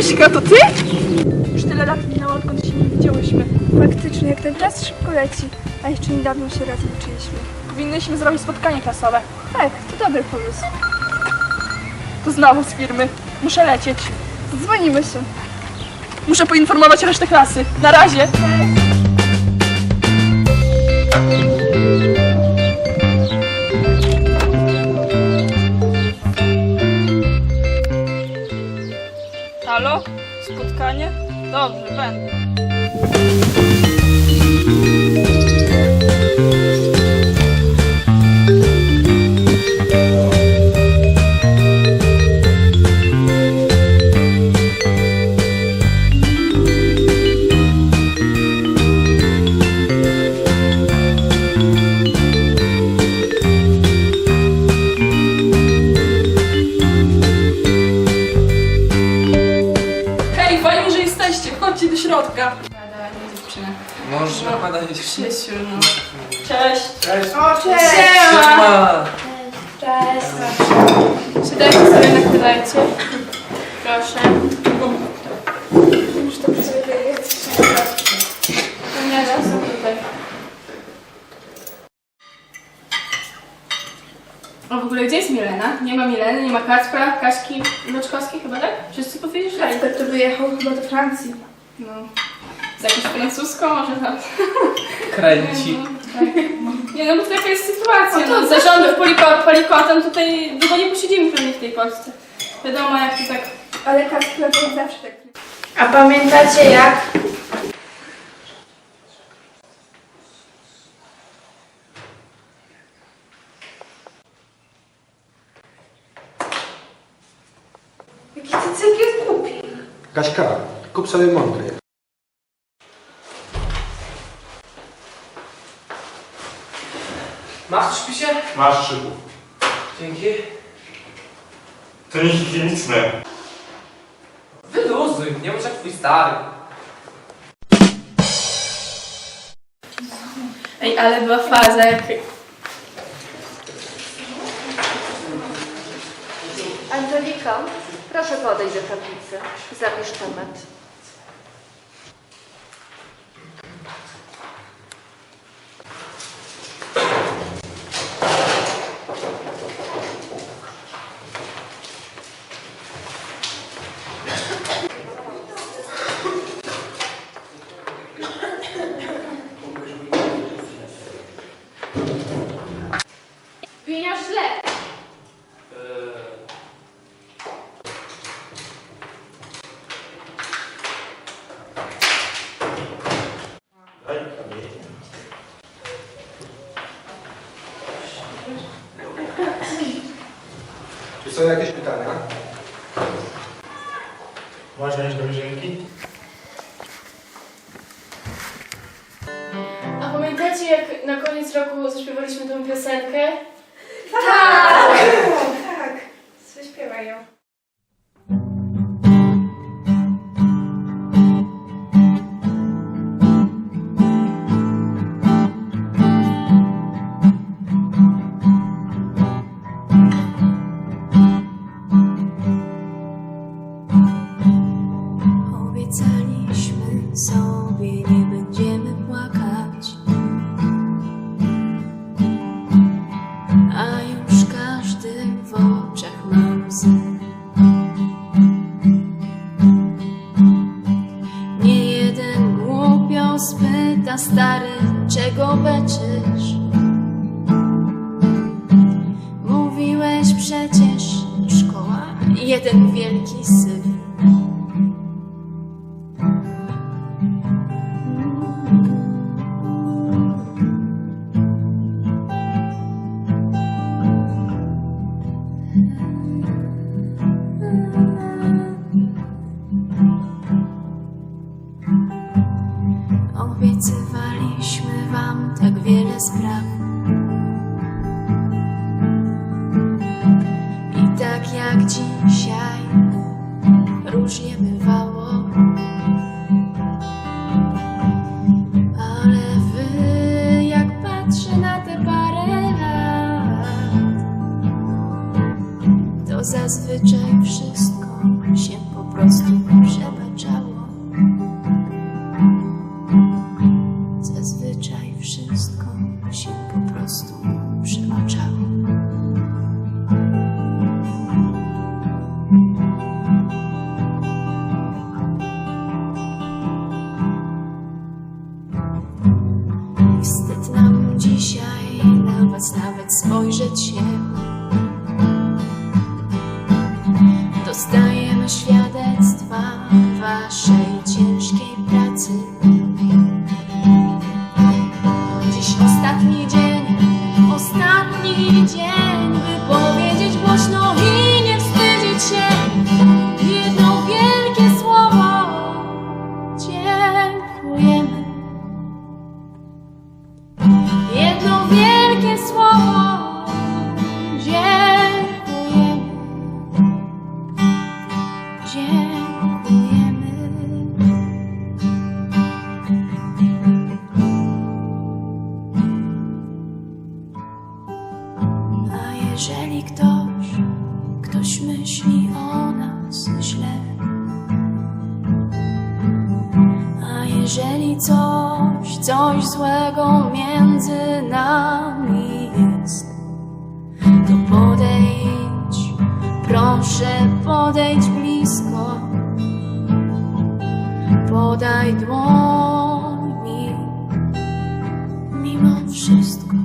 Kaśka, to ty? Już tyle lat minęło, odkąd się nie widziałyśmy. Faktycznie, jak ten czas szybko leci, a jeszcze niedawno się razem uczyliśmy. Powinnyśmy zrobić spotkanie klasowe. Tak, to dobry pomysł. To znowu z firmy. Muszę lecieć. Dzwonimy się. Muszę poinformować resztę klasy. Na razie. Spotkanie? Dobrze, będę. Chodźcie do środka. Może badanie Krzysiu, no. Cześć. Cześć. Siema. Cześć. Siadajcie sobie na chwilecie. Proszę. Już to sobie jest. Tutaj. O, w ogóle gdzie jest Milena? Nie ma Mileny, nie ma Kacpra, Kaśki, Loczkowskiej chyba, tak? Wszyscy powyjeżdżali. Kacper to wyjechał chyba do Francji. No. Z jakąś francuską może tam. Kręci. Nie no, bo to taka jest sytuacja. No, zarządów poliko- polikotem tutaj długo nie posiedzimy pewnie w tej Polsce. Wiadomo jak to tak Ale Kacper był zawsze tak. A pamiętacie jak? Jaki cycyk jest głupi. Kaśka, kup sobie mądry. Masz w spisie? Masz szybu. Dzięki. To nie higieniczne. Wyluzuj, nie bądź jak twój stary. Ej, ale była faza jak... Angelika, proszę podejść do tablicy. Zapisz temat. Źle. Czy są jakieś pytania? Można iść do łazienki? A pamiętacie jak na koniec roku zaśpiewaliśmy tą piosenkę? Tak. Zaśpiewaj ją. Tak wiele spraw. I tak jak dzisiaj, czas nawet spojrzeć się. Dostajemy świat. Jeżeli coś, coś złego między nami jest, to podejdź, proszę podejdź blisko. Podaj dłoń mi, mimo wszystko.